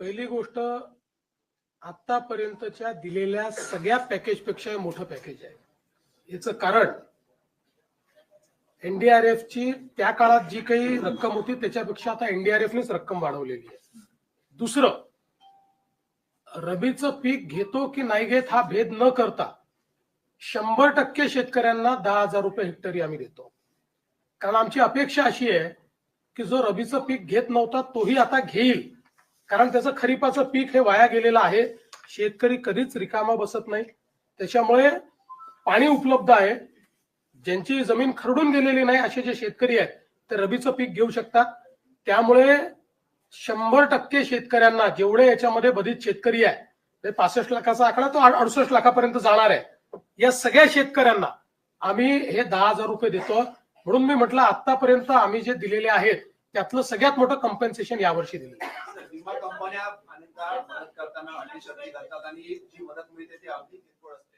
पहिली गोष्ट आतापर्यंतच्या दिलेल्या सगळ्या पॅकेजपेक्षा हे मोठं पॅकेज आहे. याचं कारण एनडीआरएफ ची त्या काळात जी काही रक्कम होती त्याच्यापेक्षा आता एनडीआरएफनेच रक्कम वाढवलेली आहे. दुसरं रबीचं पीक घेतो की नाही घेत हा भेद न करता शंभर टक्के शेतकऱ्यांना दहा हजार रुपये हेक्टरी आम्ही देतो. कारण आमची अपेक्षा अशी आहे की जो रबीचं पीक घेत नव्हता तोही आता घेईल. कारण त्याचं खरीपाचं पीक हे वाया गेलेलं आहे. शेतकरी कधीच रिकामा बसत नाही. त्याच्यामुळे पाणी उपलब्ध आहे. ज्यांची जमीन खरडून गेलेली नाही असे जे शेतकरी आहेत ते रबीचं पीक घेऊ शकतात त्यामुळे शंभर टक्के शेतकऱ्यांना जेवढे याच्यामध्ये बधित शेतकरी आहे ते पासष्ट लाखाचा आकडा तो अडुसष्ट लाखापर्यंत जाणार आहे. या सगळ्या शेतकऱ्यांना आम्ही हे दहा हजार रुपये देतो. म्हणून मी म्हटलं आतापर्यंत आम्ही जे दिलेले आहेत त्यातलं सगळ्यात मोठं कम्पेन्सेशन यावर्षी दिलेलं आहे. सर, अनेकदा मदत करताना अटी शर्ती करतात आणि जी मदत मिळते ती अगदी किरकोळ असते.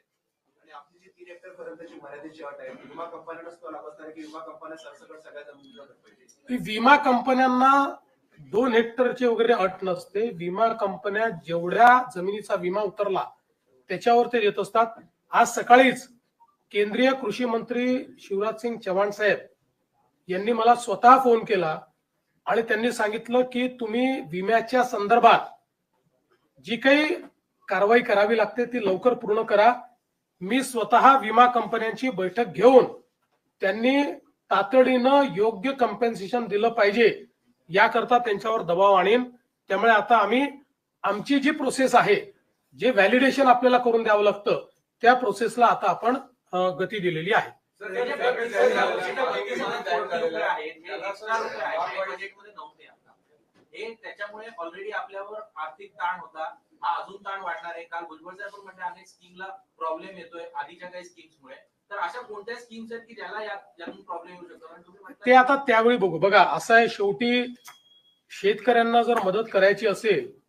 आणि आपली जी तीन हेक्टर पर्यंतची मर्यादेची अट आहे विमा कंपन्यांनाच तो लाभ असणार की विमा कंपन्या सरसकट सगळ्या जमिनीला पाहिजे विमा कंपन्यांना दोन हेक्टरची वगैरे अट नसते. विमा कंपन्या जेवढ्या जमिनीचा विमा उतरला त्याच्यावर ते देत असतात. आज सकाळीच केंद्रीय कृषी मंत्री शिवराज सिंग चव्हाण साहेब यांनी मला स्वतः फोन केला. आणि त्यांनी सांगितलं की तुम्ही विम्याच्या संदर्भात जी काही कारवाई करावी लागते ती लवकर पूर्ण करा मी स्वतः विमा कंपन्यांची बैठक घेऊन त्यांनी तातडीनं योग्य कम्पेन्सेशन दिलं पाहिजे याकरता त्यांच्यावर दबाव आणीन त्यामुळे आता आम्ही आमची जी प्रोसेस आहे जे व्हॅलिडेशन आपल्याला करून द्यावं लागतं त्या प्रोसेसला आता आपण गती दिलेली आहे सर, हे रुपये बजेटमध्ये नव्हते आता. त्याच्यामुळे ऑलरेडी आपल्यावर आर्थिक ताण होता. हा अजून ताण वाढणार आहे. काल भुजबळ साहेब पण म्हणजे अनेक स्कीमला प्रॉब्लेम येतोय. आधीच्या काही स्कीम्समुळे तर अशा कोणत्या स्कीम्स आहेत की ज्याला या- यातून प्रॉब्लेम येऊ शकतो? ते आता त्यावेळी बघू. बघा असं आहे शेवटी शेतकऱ्यांना जर मदत करायची असेल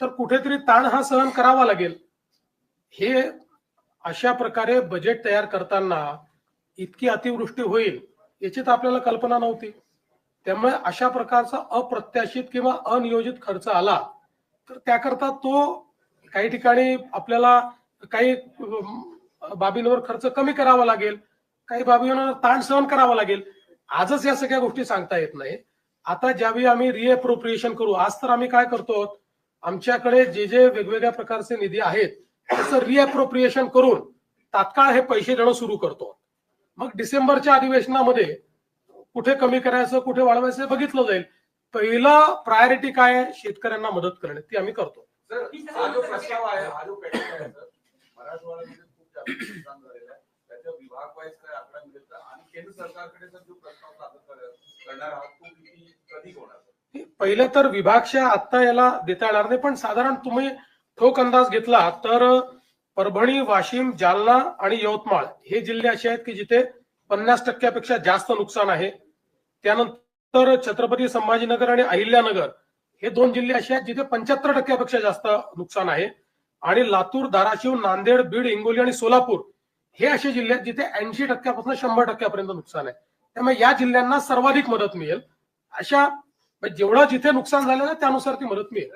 तर कुठेतरी ताण हा सहन करावा लागेल. हे अशा प्रकारे बजेट तयार करताना इतकी अतिवृष्टी होईल याची तर आपल्याला कल्पना नव्हती. त्यामुळे अशा प्रकारचा अप्रत्याशित किंवा अनियोजित खर्च आला तर त्याकरता तो काही ठिकाणी आपल्याला काही बाबींवर खर्च कमी करावा लागेल काही बाबींवर ताण सहन करावा लागेल. आजच या सगळ्या गोष्टी सांगता येत नाही. आता ज्यावेळी आम्ही रिअप्रोप्रिएशन करू आज तर आम्ही काय करतो आमच्याकडे जे जे वेगवेगळ्या प्रकारचे निधी आहेत त्याचं रिअप्रोप्रिएशन करून तात्काळ हे पैसे देणं सुरू करतो. मग डिसेंबरच्या अधिवेशनामध्ये कुठे कमी करायचं कुठे वाढवायचं हे बघितलं जाईल. पहिलं प्रायोरिटी काय आहे? शेतकऱ्यांना मदत करणे. ती आम्ही करतो. सर हा जो प्रस्ताव आहे हा जो पॅकेज आहे सर मराठवाड्यामध्ये खूप जास्त नुकसान झालेलं आहे. त्याच्या विभाग वाईज काय आकडा मिळेल का? आणि केंद्र सरकारकडे जर जो प्रस्ताव सादर कर- करणार आहात तो किती कधी होणार? सर? पहिले तर विभागच्या आत्ता याला देता येणार नाही पण साधारण तुम्ही ठोक अंदाज घेतला तर परभणी वाशिम जालना आणि यवतमाळ हे जिल्हे असे आहेत की जिथे पन्नास टक्क्यापेक्षा जास्त नुकसान आहे. त्यानंतर छत्रपती संभाजीनगर आणि अहिल्यानगर हे दोन जिल्हे असे आहेत जिथे पंच्याहत्तर टक्क्यापेक्षा जास्त नुकसान आहे आणि लातूर धाराशिव नांदेड बीड हिंगोली आणि सोलापूर हे असे जिल्हे आहेत जिथे ऐंशी टक्क्यापासून शंभर टक्क्यापर्यंत नुकसान आहे त्यामुळे या जिल्ह्यांना सर्वाधिक मदत मिळेल अशा जेवढं जिथे नुकसान झालं त्यानुसार ती मदत मिळेल